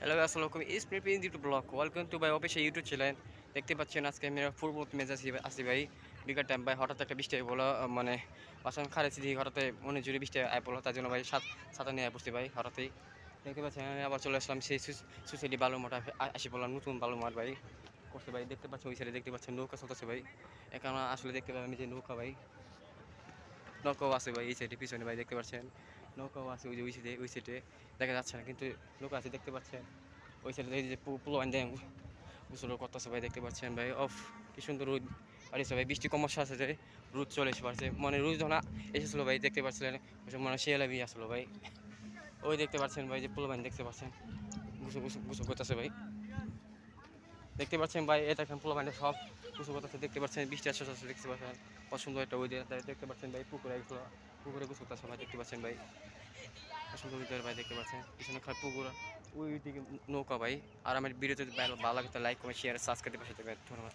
Hello আসসালামু আলাইকুম ইস প্রিপিন YouTube blog welcome to by official YouTube channel দেখতে পাচ্ছেন আজকে আমি ফুটবল ম্যাচ আসি আসি ভাই। বিকাল টাইম ভাই, হঠাৎ একটা বৃষ্টি বলো মানে বাসন খারেছি দিয়ে হঠাৎ মনে জুড়ে বৃষ্টি আয় পড়ল তার জন্য ভাই সাত সাঁতার নিয়ে বসতে ভাই, হঠাৎই। দেখতে পাচ্ছেন আবার চলে আসলাম সেই সুসাইডি বালু মাঠ আসি বললাম, নতুন বালু মাঠ ভাই। করতে ভাই, দেখতে পাচ্ছেন, ওই সাইডে দেখতে পাচ্ছেন, নৌকা চলতেছে ভাই। এখন আসলে দেখতে পাবেন যে নৌকা ভাই। নৌকাও আছে ভাই, এই সাইডে পিছনে ভাই, দেখতে পাচ্ছেন। নৌকাও আছে, ওই যে ওই সাইডে ওই সাইডে দেখা যাচ্ছে না, কিন্তু নৌকা আছে, দেখতে পাচ্ছেন। ওই সাইডে এই যে পুলো আইন দেন গোসল করতেছে ভাই, দেখতে পাচ্ছেন ভাই, অফ, কি সুন্দর রোদ বাড়িছে ভাই, বৃষ্টি কমস্যা আছে যে রোদ চলে এসে পারছে মানে রোদ যখন এসেছিল ভাই, দেখতে পাচ্ছিলেন মানে শিয়ালা বিয়ে আসলো ভাই। ওই দেখতে পাচ্ছেন ভাই, যে পুলো বাইন দেখতে পাচ্ছেন। গুসু গুসু গুসু করতেছে ভাই। দেখতে পাচ্ছেন ভাই, এটা এখন পোলা মানে সব উঁচু কথা দেখতে পাচ্ছেন, বৃষ্টি আসছে আসছে, দেখতে পাচ্ছেন। পছন্দ একটা ওই দেখতে পাচ্ছেন ভাই, পুকুরে এগুলো, পুকুরে কিছু কথা ভাই, দেখতে পাচ্ছেন ভাই। পছন্দ ওয়েদার ভাই, দেখতে পাচ্ছেন। পিছনে খালি পুকুর ওই দিকে নৌকা ভাই। আর আমার ভিডিওতে ভালো লাগে লাইক কমেন্ট শেয়ার সাবস্ক্রাইব পাশে ধন্যবাদ